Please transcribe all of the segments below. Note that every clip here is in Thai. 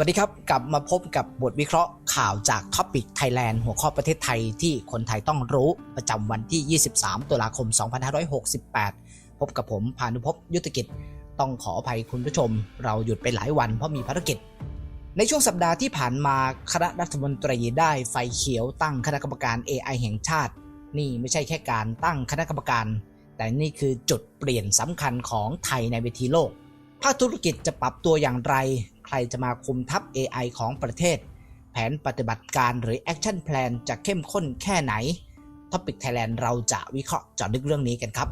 วัสดีครับ กลับมาพบกับบทวิเคราะห์ข่าวจากท็อปิกไทยแลนด์หัวข้อประเทศไทยที่คนไทยต้องรู้ประจำวันที่ 23 ตุลาคม 2568 พบกับผมพานุพจน์ยุทธกิจ ต้องขออภัยคุณผู้ชม เราหยุดไปหลายวันเพราะมีภารกิจ ในช่วงสัปดาห์ที่ผ่านมาคณะรัฐมนตรีได้ไฟเขียวตั้งคณะกรรมการ AI แห่งชาติ นี่ไม่ใช่แค่การตั้งคณะกรรมการ แต่นี่คือจุดเปลี่ยนสำคัญของไทยในเวทีโลกภาคธุรกิจจะปรับตัวอย่างไร ใครจะมาคุมทัพ AI ของประเทศ แผนปฏิบัติการหรือ Action Plan จะเข้มข้นแค่ไหน Topic Thailand เราจะวิเคราะห์เจาะลึกเรื่องนี้กันครับ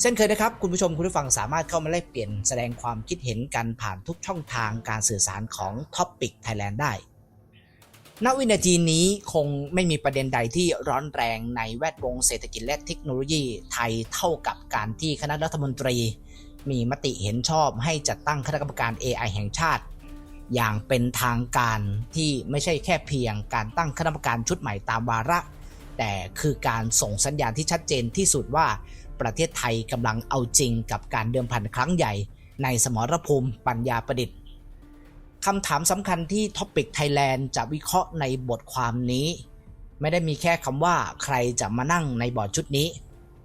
เช่นเคยนะครับ คุณผู้ชมคุณผู้ฟังสามารถเข้ามาแลกเปลี่ยนแสดงความคิดเห็นกันผ่านทุกช่องทางการสื่อสารของ Topic Thailand ได้ ณวินาทีนี้คงไม่มีประเด็นใดที่ร้อนแรงในแวดวงเศรษฐกิจและเทคโนโลยีไทยเท่ากับการที่คณะรัฐมนตรี มีมติเห็นชอบให้จัดตั้งคณะกรรมการ AI แห่งชาติ อย่างเป็นทางการที่ไม่ใช่แค่เพียงการตั้งคณะกรรมการชุดใหม่ตามวาระ แต่คือการส่งสัญญาณที่ชัดเจนที่สุดว่าประเทศไทยกำลังเอาจริงกับการเดิมพันครั้งใหญ่ ในสมรภูมิปัญญาประดิษฐ์ คำถามสำคัญที่ Topic Thailand จะวิเคราะห์ในบทความนี้ ไม่ได้มีแค่คำว่าใครจะมานั่งในบอร์ดชุดนี้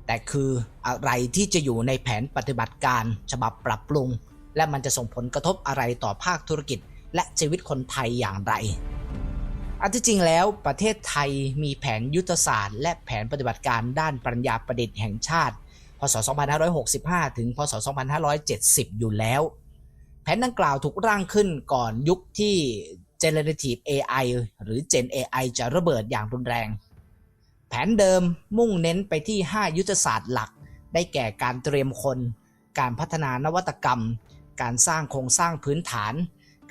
แต่คืออะไรที่จะอยู่ในแผนปฏิบัติการฉบับปรับปรุง และมันจะส่งผลกระทบอะไรต่อภาคธุรกิจ และชีวิตคนไทยอย่างไรอันที่จริงแล้วประเทศไทยมีแผนยุทธศาสตร์ และแผนปฏิบัติการด้านปัญญาประดิษฐ์แห่งชาติ พศ 2565 ถึง พศ 2570 อยู่แล้ว ผนดังกล่าวถูกร่างขึ้นก่อนยุคที่ Generative AI หรือ Gen AI จะระเบิดอย่างรุนแรง แผนเดิมมุ่งเน้นไปที่ 5 ยุทธศาสตร์หลัก ได้แก่การเตรียมคน การพัฒนานวัตกรรม การสร้างโครงสร้างพื้นฐาน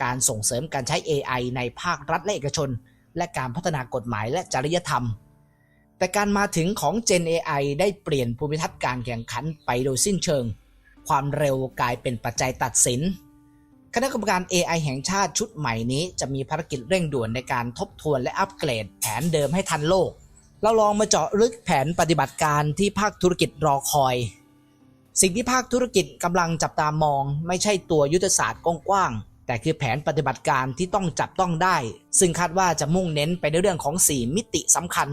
การส่งเสริมการใช้ AI ในภาครัฐและเอกชน และการพัฒนากฎหมายและจริยธรรม แต่การมาถึงของ Gen AI ได้เปลี่ยนภูมิทัศน์การแข่งขันไปโดยสิ้นเชิง ความเร็วกลายเป็นปัจจัยตัดสิน คณะกรรมการ AI แห่งชาติชุดใหม่นี้ จะมีภารกิจเร่งด่วนในการทบทวนและอัปเกรดแผนเดิมให้ทันโลก เราลองมาเจาะลึกแผนปฏิบัติการที่ภาคธุรกิจรอคอย สิ่งที่ภาคธุรกิจกำลังจับตามอง ไม่ใช่ตัวยุทธศาสตร์กว้างๆแต่คือแผนปฏิบัติการที่ต้องจับต้องได้ ซึ่งคาดว่าจะมุ่งเน้นไปในเรื่องของ 4 มิติสำคัญ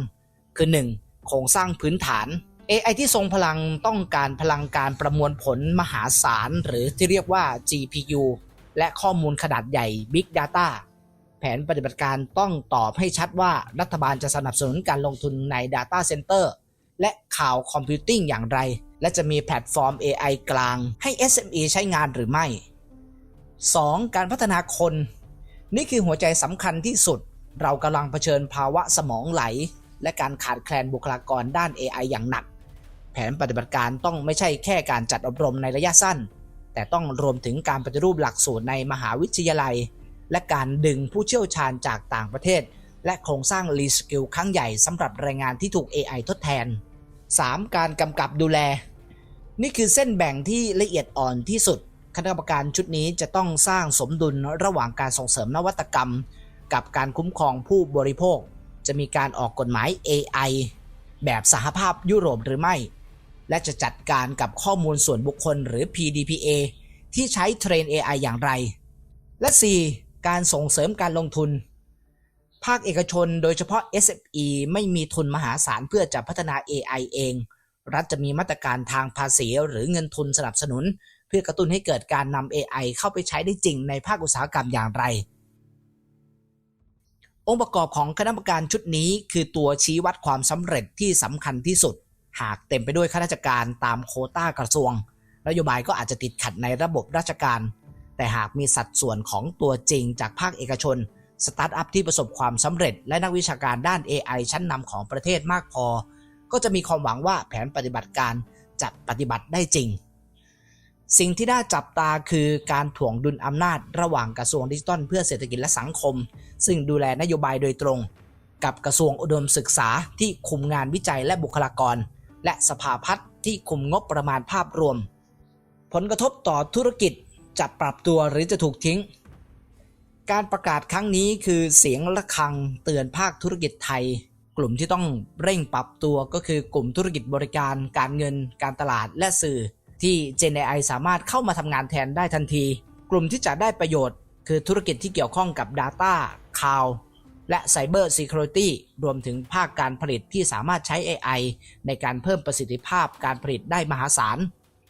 คือ 1. โครงสร้างพื้นฐาน AI ที่ทรงพลังต้องการพลังการประมวลผลมหาศาล หรือที่เรียกว่า GPU และข้อมูลขนาดใหญ่ Big Data แผนปฏิบัติการต้องตอบให้ชัดว่ารัฐบาลจะสนับสนุนการลงทุนใน Data Center และข่าวคอมพิวติ้งอย่างไร และจะมีแพลตฟอร์ม AI กลางให้ SME ใช้งานหรือไม่ 2. การพัฒนาคน นี่คือหัวใจสำคัญที่สุด เรากำลังเผชิญภาวะสมองไหล และการขาดแคลนบุคลากรด้าน AI อย่างหนัก แผนปฏิบัติการต้องไม่ใช่แค่การจัดอบรมในระยะสั้น แต่ต้องรวมถึงการปฏิรูปหลักสูตรในมหาวิทยาลัย และการดึงผู้เชี่ยวชาญจากต่างประเทศ และโครงสร้างรีสกิลครั้งใหญ่สำหรับแรงงานที่ถูก AI ทดแทน 3. การกำกับดูแล นี่คือเส้นแบ่งที่ละเอียดอ่อนที่สุด คณะกรรมการชุดนี้จะต้องสร้างสมดุลระหว่างการส่งเสริมนวัตกรรม กับการคุ้มครองผู้บริโภค จะมีการออกกฎหมาย AI แบบสหภาพยุโรปหรือไม่ และจะจัดการกับข้อมูลส่วนบุคคลหรือ PDPA ที่ใช้เทรน AI อย่างไร และ 4. การส่งเสริมการลงทุน ภาคเอกชนโดยเฉพาะ SME ไม่มีทุนมหาศาลเพื่อจะพัฒนา AI เอง รัฐจะมีมาตรการทางภาษีหรือเงินทุนสนับสนุน เพื่อกระตุ้นให้เกิดการนำ AI เข้าไปใช้ได้จริงในภาคอุตสาหกรรมอย่างไร องค์ประกอบของคณะกรรมการชุดนี้คือตัวชี้วัดความสำเร็จที่สำคัญที่สุด หากเต็มไปด้วยข้าราชการตามโคต้ากระทรวง นโยบายก็อาจจะติดขัดในระบบราชการ แต่หากมีสัดส่วนของตัวจริงจากภาคเอกชนสตาร์ทอัพที่ประสบความสำเร็จ และนักวิชาการด้าน AI ชั้นนำของประเทศมากพอ ก็จะมีความหวังว่าแผนปฏิบัติการจะปฏิบัติได้จริง สิ่งที่น่าจับตาคือการถ่วงดุลอำนาจระหว่างกระทรวงดิจิทัลเพื่อเศรษฐกิจและสังคม ซึ่งดูแลนโยบายโดยตรง กับกระทรวงอุดมศึกษาที่คุมงานวิจัยและบุคลากร และสภาพัฒน์ที่คุมงบประมาณภาพรวม ผลกระทบต่อธุรกิจจะปรับตัวหรือจะถูกทิ้ง การประกาศครั้งนี้คือเสียงะระฆังเตือนภาคธุรกิจไทย กลุ่มที่ต้องเร่งปรับตัวก็คือกลุ่มธุรกิจบริการ การเงิน การตลาดและสื่อ ที่ Gen AI สามารถเข้ามาทำงานแทนได้ทันที กลุ่มที่จะได้ประโยชน์ คือธุรกิจที่เกี่ยวข้องกับ Data Cloud และ Cyber Security รวมถึงภาคการผลิตที่สามารถใช้ AI ในการเพิ่มประสิทธิภาพการผลิตได้มหาศาล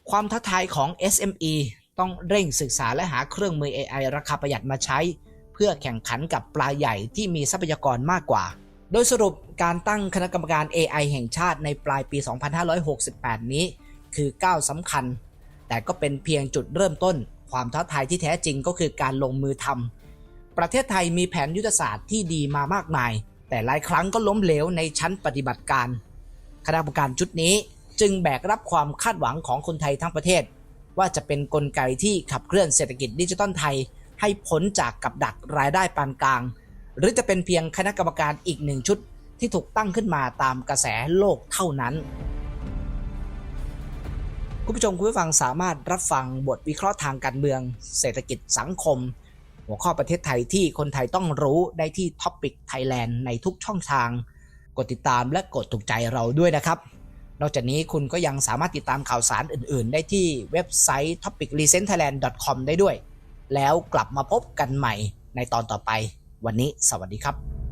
ความท้าทายของ SME ต้องเร่งศึกษาและหาเครื่องมือ AI ราคาประหยัดมาใช้ เพื่อแข่งขันกับปลาใหญ่ที่มีทรัพยากรมากกว่า โดยสรุปการตั้งคณะกรรมการ AI แห่งชาติในปลายปี 2568 นี้ คือก้าวสำคัญ แต่ก็เป็นเพียงจุดเริ่มต้น ความท้าทายที่แท้จริงก็คือการลงมือทำ ประเทศไทยมีแผนยุทธศาสตร์ที่ดีมามากมาย แต่หลายครั้งก็ล้มเหลวในชั้นปฏิบัติการ คณะกรรมการชุดนี้จึงแบกรับความคาดหวังของคนไทยทั้งประเทศ ว่าจะเป็นนกลไกที่ขับเคลื่อนเศรษฐกิจดิจิทัลไทย ให้พ้นจากกับดักรายได้ปานกลาง หรือจะเป็นเพียงคณะกรรมการอีกหนึ่งชุดที่ถูกตั้งขึ้นมาตามกระแสโลกเท่านั้นคุณผู้ชมคุณผู้ฟังสามารถรับฟังบทวิเคราะห์ทางการเมือง เศรษฐกิจสังคม หัวข้อประเทศไทยที่คนไทยต้องรู้ได้ที่ Topic Thailand ในทุกช่องทาง กดติดตามและกดถูกใจเราด้วยนะครับ นอกจากนี้คุณก็ยังสามารถติดตามข่าวสารอื่น ๆ ได้ที่เว็บไซต์ topicrecentthailand.com ได้ด้วย แล้วกลับมาพบกันใหม่ในตอนต่อไป วันนี้สวัสดีครับ